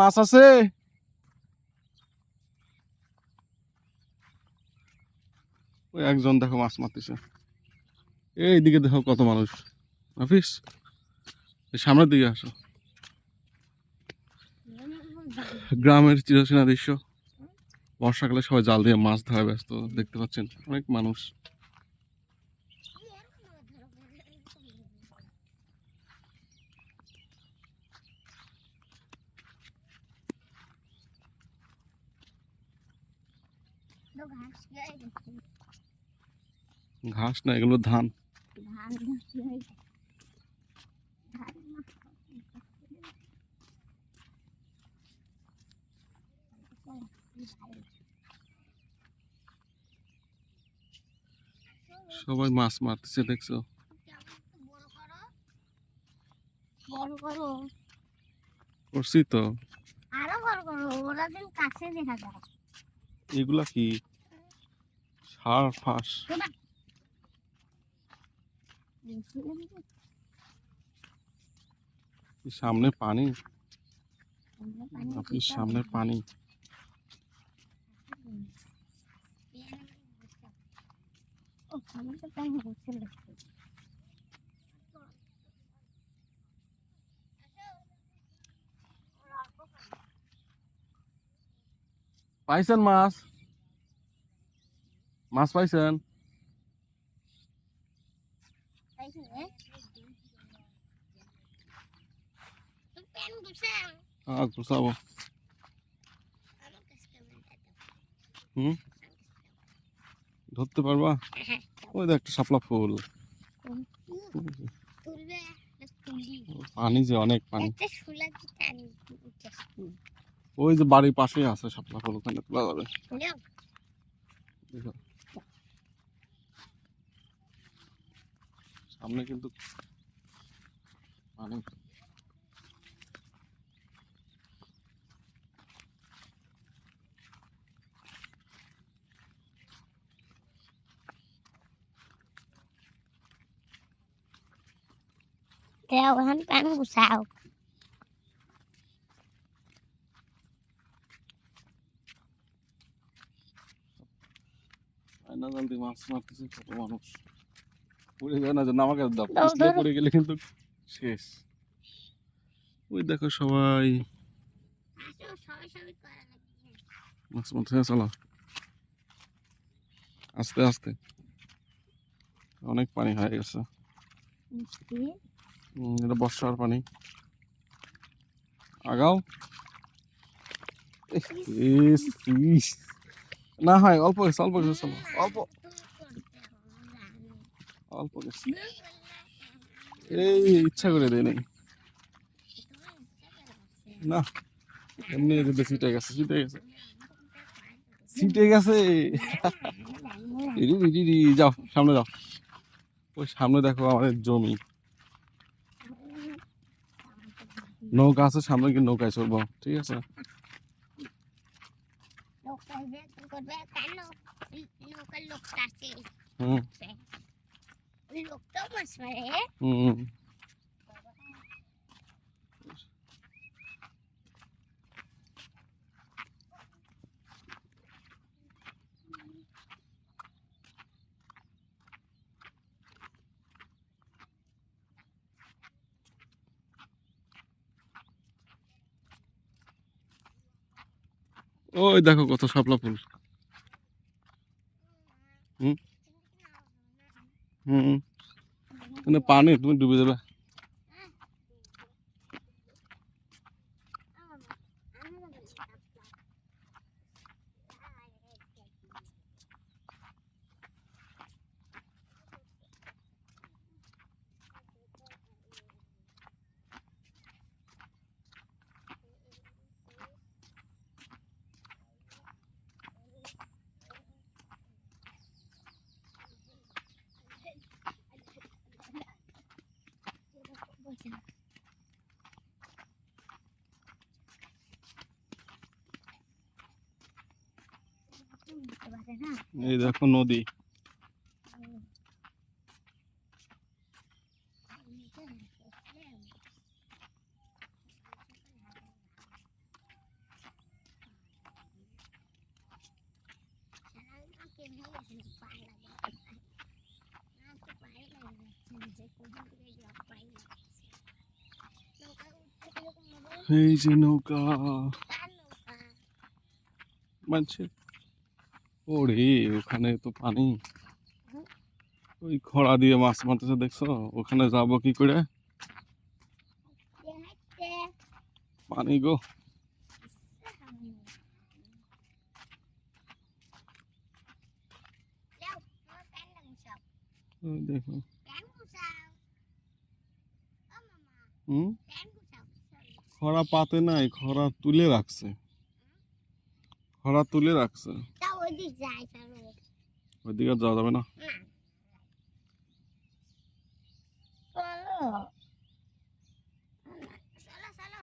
মাছ আছে? ওই একজন দেখো মাছ মারতেছে। এইদিকে দেখো কত মানুষ। অফিস সামনের দিকে আসো। গ্রামের চিরচেনা দৃশ্য। বর্ষাকালে সবাই জাল দিয়ে মাছ ধরা ব্যস্ত, দেখতে পাচ্ছেন অনেক মানুষ। ঘাস না এগুলো ধান। সবাই মাছ মারতেছে দেখছ? করছি তো। আরও বড় করো ওরা দিন কাছে দেখা যায়। এগুলা কি? সার ফাঁস সামনে পানি আপনি সামনে পানি পাইছেন মাছ মাছ পাইছেন? গুছাবো। হুম? ধরতে পারবা? ওই দেখ একটা শাপলা ফুল। পানি যে অনেক পানি। ওই যে বাড়ির পাশেই আছে শাপলা ফুল ওখানে তোলা যাবে নাও দেখো। সামনে কিন্তু পানি দেও এখন পেন গুছাও আয়না জাল দিয়ে মাছ মারতেছে কত মানুষ পড়ে না যেন দাও। দাও, পিছলে পড়ে গেলে কিন্তু শেষ। ওই দেখো সবাই। মাছ চলো। আস্তে আস্তে। অনেক পানি হয়ে গেছে। এটা বর্ষার পানি। আগাও। না হয় অল্প গেছে অল্প গেছে অল্প। অল্প গেছে এই ইচ্ছা করে দেয় নাই। না এমনি এদিকে সিটে গেছে সিটে গেছে। সিটে গেছে। যাও সামনে যাও। ওই সামনে দেখো আমাদের জমি। নৌকা আছে সামনে গিয়ে নৌকায় চলবো ঠিক আছে। হুম। ওই লোকটাও মাছ মারে হুম ওই দেখো কত শাপলা ফুল হুম হুম পানি তুমি ডুবে যাবে E dá com নদী Thank you. এই যে নৌকা মানছে। ওরে, ওখানে তো পানি। ওই খরা দিয়ে মাছ মারতেছে, দেখছ? ওখানে যাব কি করে? পানি গো। দেখো। হুম। খরা পাতে নাই খরা তুলে রাখছে। খরা তুলে রাখছে। ওইদিক যাওয়া যাবে না।